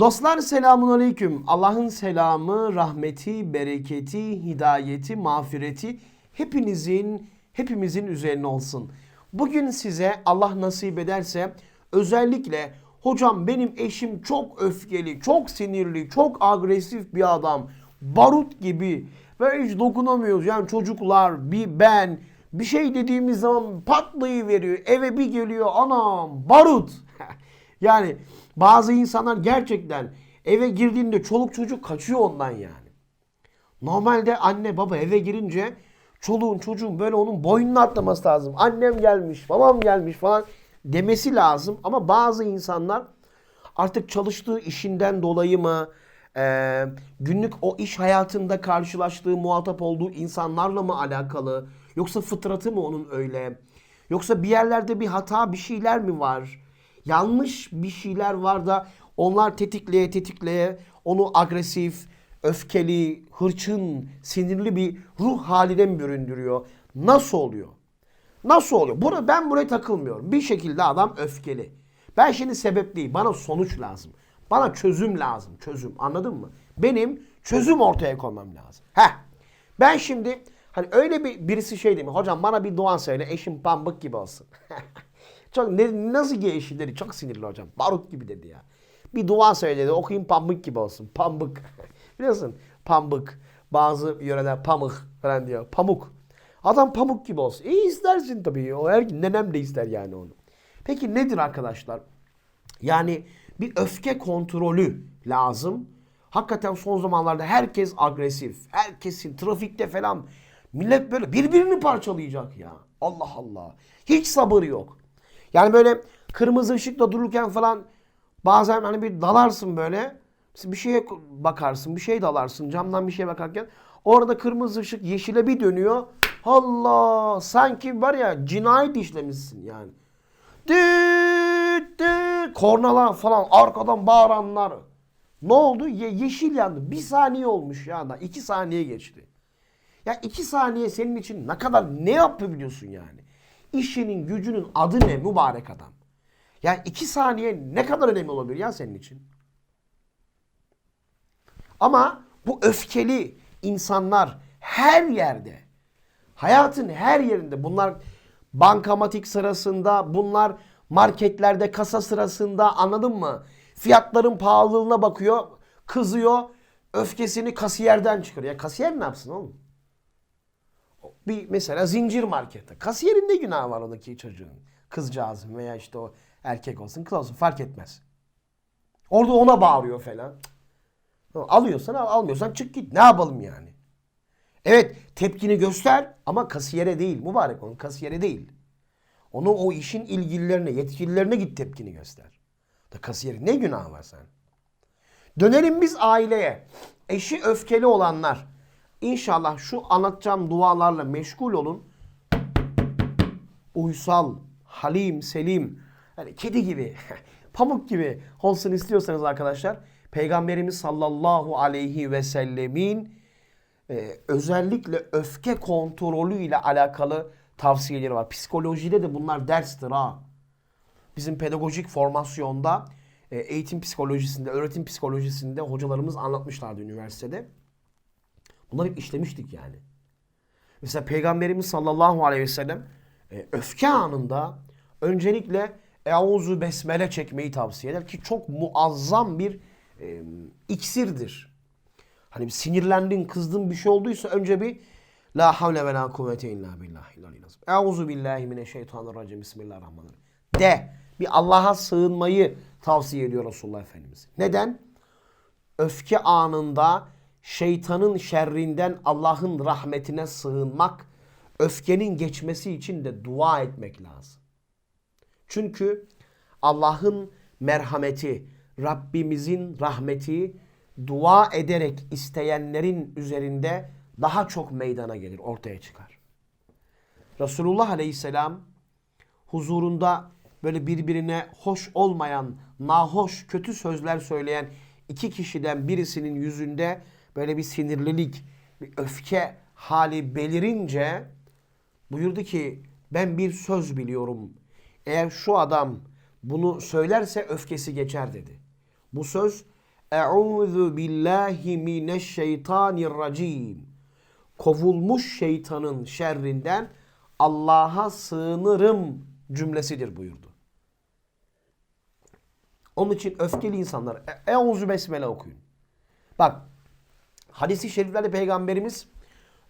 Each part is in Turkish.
Dostlar selamun aleyküm. Allah'ın selamı, rahmeti, bereketi, hidayeti, mağfireti hepinizin, hepimizin üzerine olsun. Bugün size Allah nasip ederse özellikle hocam benim eşim çok öfkeli, çok sinirli, çok agresif bir adam. Barut gibi ve hiç dokunamıyoruz. Yani çocuklar, bir ben, bir şey dediğimiz zaman patlayıveriyor. Eve bir geliyor anam barut. yani bazı insanlar gerçekten eve girdiğinde çoluk çocuk kaçıyor ondan yani. Normalde anne baba eve girince çoluğun çocuğun böyle onun boynuna atlaması lazım. Annem gelmiş, babam gelmiş falan demesi lazım. Ama bazı insanlar artık çalıştığı işinden dolayı mı, e, günlük o iş hayatında karşılaştığı, muhatap olduğu insanlarla mı alakalı, yoksa fıtratı mı onun öyle, yoksa bir yerlerde bir hata, bir şeyler mi var, yanlış bir şeyler var da onlar tetikleye tetikleye onu agresif, öfkeli, hırçın, sinirli bir ruh haline mi büründürüyor? Nasıl oluyor? Nasıl oluyor? Bunu, ben buraya takılmıyorum. Bir şekilde adam öfkeli. Ben şimdi sebep değil. Bana sonuç lazım. Bana çözüm lazım. Çözüm. Anladın mı? Benim çözüm ortaya koymam lazım. Heh. Ben şimdi hani öyle bir birisi şey mi? Hocam bana bir dua söyle. Eşim pambık gibi olsun. çok ne, nasıl eşi dedi. Çok sinirli hocam. Barut gibi dedi ya. Bir dua söyle dedi. Okuyayım pambık gibi olsun. Pambık. Biliyorsun pambık. Bazı yöreler pamuk falan diyor. Pamuk. Adam pamuk gibi olsun. İyi istersin tabii. O her nenem de ister yani onu. Peki nedir arkadaşlar? Yani bir öfke kontrolü lazım. Hakikaten son zamanlarda herkes agresif. Herkesin trafikte falan millet böyle birbirini parçalayacak ya. Allah Allah. Hiç sabır yok. Yani böyle kırmızı ışıkta dururken falan bazen hani bir dalarsın böyle. Bir şeye bakarsın, bir şey dalarsın camdan bir şeye bakarken. Orada kırmızı ışık yeşile bir dönüyor. Allah sanki var ya cinayet işlemişsin yani. Düt düt kornalar falan arkadan bağıranlar. Ne oldu? Ye- yeşil yandı. Bir saniye olmuş ya da iki saniye geçti. Ya iki saniye senin için ne kadar ne yapabiliyorsun yani? İşinin gücünün adı ne mübarek adam? Yani iki saniye ne kadar önemli olabilir ya senin için? Ama bu öfkeli insanlar her yerde, hayatın her yerinde bunlar bankamatik sırasında, bunlar marketlerde kasa sırasında anladın mı? Fiyatların pahalılığına bakıyor, kızıyor, öfkesini kasiyerden çıkarıyor. Ya kasiyer ne yapsın oğlum? Bir mesela zincir markette. Kasiyerin ne günahı var oradaki çocuğun? Kızcağızın veya işte o erkek olsun kız olsun fark etmez. Orada ona bağırıyor falan. Alıyorsan al, almıyorsan çık git. Ne yapalım yani? Evet tepkini göster ama kasiyere değil. Mübarek onun kasiyere değil. Onu o işin ilgililerine, yetkililerine git tepkini göster. Da kasiyerin ne günahı var sen? Dönelim biz aileye. Eşi öfkeli olanlar. İnşallah şu anlatacağım dualarla meşgul olun. Uysal, halim, selim, hani kedi gibi, pamuk gibi olsun istiyorsanız arkadaşlar Peygamberimiz sallallahu aleyhi ve sellemin e, özellikle öfke kontrolü ile alakalı tavsiyeleri var. Psikolojide de bunlar derstir ha. Bizim pedagojik formasyonda e, eğitim psikolojisinde, öğretim psikolojisinde hocalarımız anlatmışlardı üniversitede. Bunları hep işlemiştik yani. Mesela Peygamberimiz sallallahu aleyhi ve sellem e, öfke anında öncelikle Euzu Besmele çekmeyi tavsiye eder ki çok muazzam bir e, iksirdir. Hani sinirlendin, kızdın bir şey olduysa önce bir La havle ve la kuvvete illa billahi Euzu billahi mineşşeytanirracim. Bismillahirrahmanirrahim. De. Bir Allah'a sığınmayı tavsiye ediyor Resulullah Efendimiz. Neden? Öfke anında şeytanın şerrinden Allah'ın rahmetine sığınmak, öfkenin geçmesi için de dua etmek lazım. Çünkü Allah'ın merhameti, Rabbimizin rahmeti dua ederek isteyenlerin üzerinde daha çok meydana gelir, ortaya çıkar. Resulullah Aleyhisselam huzurunda böyle birbirine hoş olmayan, nahoş, kötü sözler söyleyen iki kişiden birisinin yüzünde böyle bir sinirlilik, bir öfke hali belirince buyurdu ki ben bir söz biliyorum. Eğer şu adam bunu söylerse öfkesi geçer dedi. Bu söz Euzu billahi mineşşeytanirracim. Kovulmuş şeytanın şerrinden Allah'a sığınırım cümlesidir buyurdu. Onun için öfkeli insanlar Euzu besmele okuyun. Bak hadisi şeriflerde peygamberimiz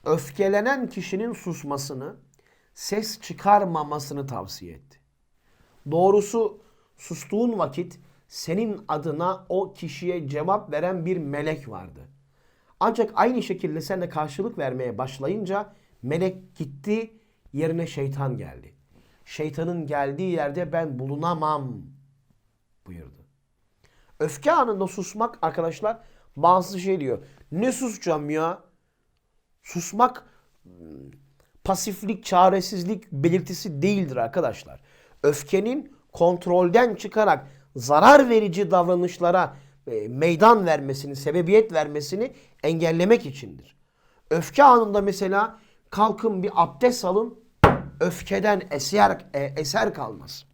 öfkelenen kişinin susmasını, ses çıkarmamasını tavsiye etti. Doğrusu sustuğun vakit senin adına o kişiye cevap veren bir melek vardı. Ancak aynı şekilde sen de karşılık vermeye başlayınca melek gitti, yerine şeytan geldi. Şeytanın geldiği yerde ben bulunamam buyurdu. Öfke anında susmak arkadaşlar bazı şey diyor. Ne susacağım ya? Susmak hmm, pasiflik, çaresizlik belirtisi değildir arkadaşlar. Öfkenin kontrolden çıkarak zarar verici davranışlara e, meydan vermesini, sebebiyet vermesini engellemek içindir. Öfke anında mesela kalkın bir abdest alın, öfkeden eser, e, eser kalmaz.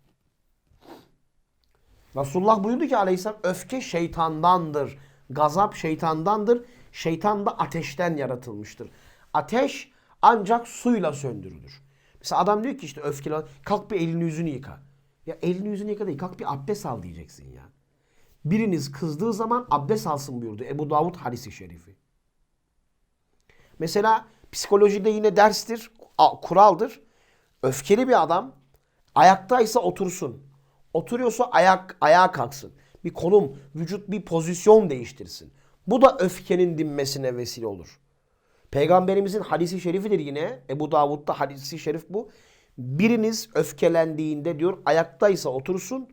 Resulullah buyurdu ki aleyhisselam öfke şeytandandır. Gazap şeytandandır. Şeytan da ateşten yaratılmıştır. Ateş ancak suyla söndürülür. Mesela adam diyor ki işte öfkeli kalk bir elini yüzünü yıka. Ya elini yüzünü yıka değil kalk bir abdest al diyeceksin ya. Biriniz kızdığı zaman abdest alsın buyurdu Ebu Davud hadisi şerifi. Mesela psikolojide yine derstir, kuraldır. Öfkeli bir adam ayaktaysa otursun. Oturuyorsa ayak ayağa kalksın. Bir konum, vücut bir pozisyon değiştirsin. Bu da öfkenin dinmesine vesile olur. Peygamberimizin hadisi şerifidir yine. Ebu Davud'da hadisi şerif bu. Biriniz öfkelendiğinde diyor ayaktaysa otursun.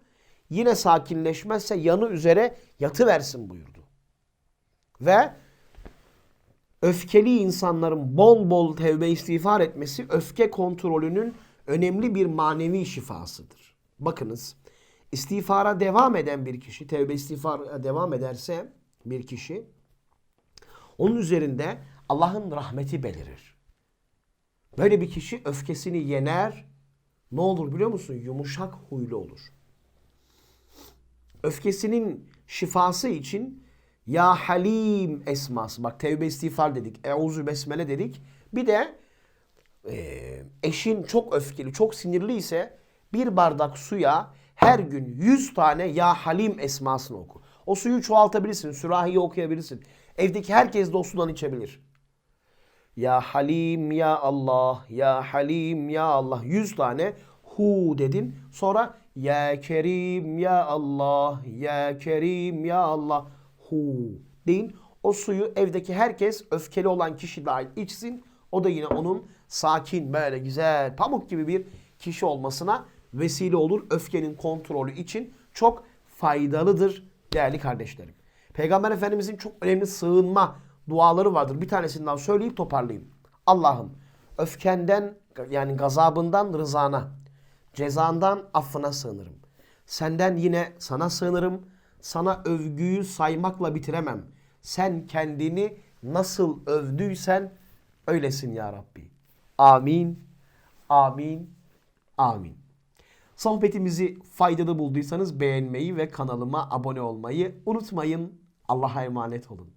Yine sakinleşmezse yanı üzere yatıversin buyurdu. Ve öfkeli insanların bol bol tevbe istiğfar etmesi öfke kontrolünün önemli bir manevi şifasıdır. Bakınız istiğfara devam eden bir kişi, tevbe istiğfara devam ederse bir kişi onun üzerinde Allah'ın rahmeti belirir. Böyle bir kişi öfkesini yener. Ne olur biliyor musun? Yumuşak huylu olur. Öfkesinin şifası için Ya Halim esması. Bak tevbe istiğfar dedik. Euzu besmele dedik. Bir de e, eşin çok öfkeli, çok sinirli ise bir bardak suya her gün 100 tane Ya Halim esmasını oku. O suyu çoğaltabilirsin, sürahiyi okuyabilirsin. Evdeki herkes de o sudan içebilir. Ya Halim ya Allah, Ya Halim ya Allah. 100 tane hu dedin. Sonra Ya Kerim ya Allah, Ya Kerim ya Allah hu deyin. O suyu evdeki herkes öfkeli olan kişi dahil içsin. O da yine onun sakin böyle güzel pamuk gibi bir kişi olmasına vesile olur. Öfkenin kontrolü için çok faydalıdır değerli kardeşlerim. Peygamber Efendimizin çok önemli sığınma duaları vardır. Bir tanesinden söyleyip toparlayayım. Allah'ım öfkenden yani gazabından rızana, cezandan affına sığınırım. Senden yine sana sığınırım. Sana övgüyü saymakla bitiremem. Sen kendini nasıl övdüysen öylesin ya Rabbi. Amin. Amin. Amin. Sohbetimizi faydalı bulduysanız beğenmeyi ve kanalıma abone olmayı unutmayın. Allah'a emanet olun.